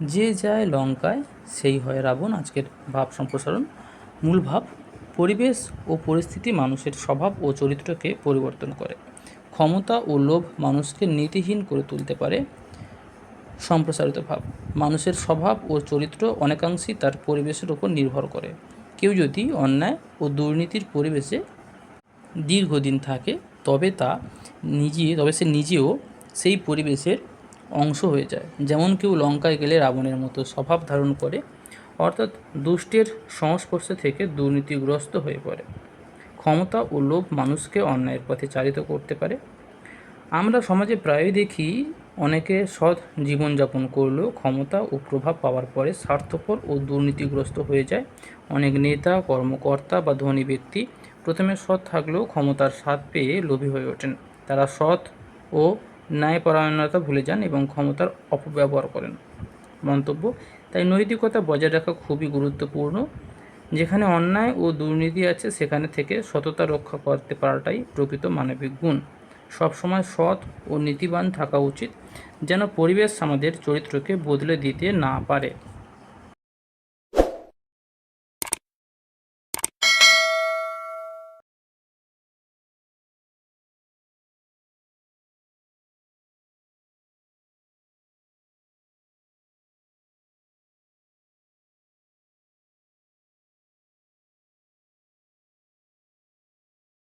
যে যায় লঙ্কায়, সেই হয় রাবণ। আজকের ভাব সম্প্রসারণ। মূল ভাব, পরিবেশ ও পরিস্থিতি মানুষের স্বভাব ও চরিত্রকে পরিবর্তন করে। ক্ষমতা ও লোভ মানুষকে নীতিহীন করে তুলতে পারে। সম্প্রসারিত ভাব, মানুষের স্বভাব ও চরিত্র অনেকাংশেই তার পরিবেশের উপর নির্ভর করে। কেউ যদি অন্যায় ও দুর্নীতির পরিবেশে দীর্ঘদিন থাকে, তবে তা নিজে, তবে সে নিজেও সেই পরিবেশের অংশ হয়ে যায়। যেমন কেউ লঙ্কায় গেলে রাবণের মতো স্বভাব ধারণ করে, অর্থাৎ দুষ্টের সংস্পর্শে থেকে দুর্নীতিগ্রস্ত হয়ে পড়ে। ক্ষমতা ও লোভ মানুষকে অন্যায়ের পথে চালিত করতে পারে। আমরা সমাজে প্রায়ই দেখি অনেকে সৎ জীবনযাপন করলেও ক্ষমতা ও প্রভাব পাওয়ার পরে স্বার্থপর ও দুর্নীতিগ্রস্ত হয়ে যায়। অনেক নেতা, কর্মকর্তা বা ধনী ব্যক্তি প্রথমে সৎ থাকলেও ক্ষমতার স্বাদ পেয়ে লোভী হয়ে ওঠেন। তারা সৎ ও ন্যায়পরায়ণতা ভুলে যান এবং ক্ষমতার অপব্যবহার করেন। মন্তব্য, তাই নৈতিকতা বজায় রাখা খুবই গুরুত্বপূর্ণ। যেখানে অন্যায় ও দুর্নীতি আছে, সেখানে থেকে সততা রক্ষা করতে পারাটাই প্রকৃত মানবিক গুণ। সবসময় সৎ ও নীতিবান থাকা উচিত, যেন পরিবেশ আমাদের চরিত্রকে বদলে দিতে না পারে।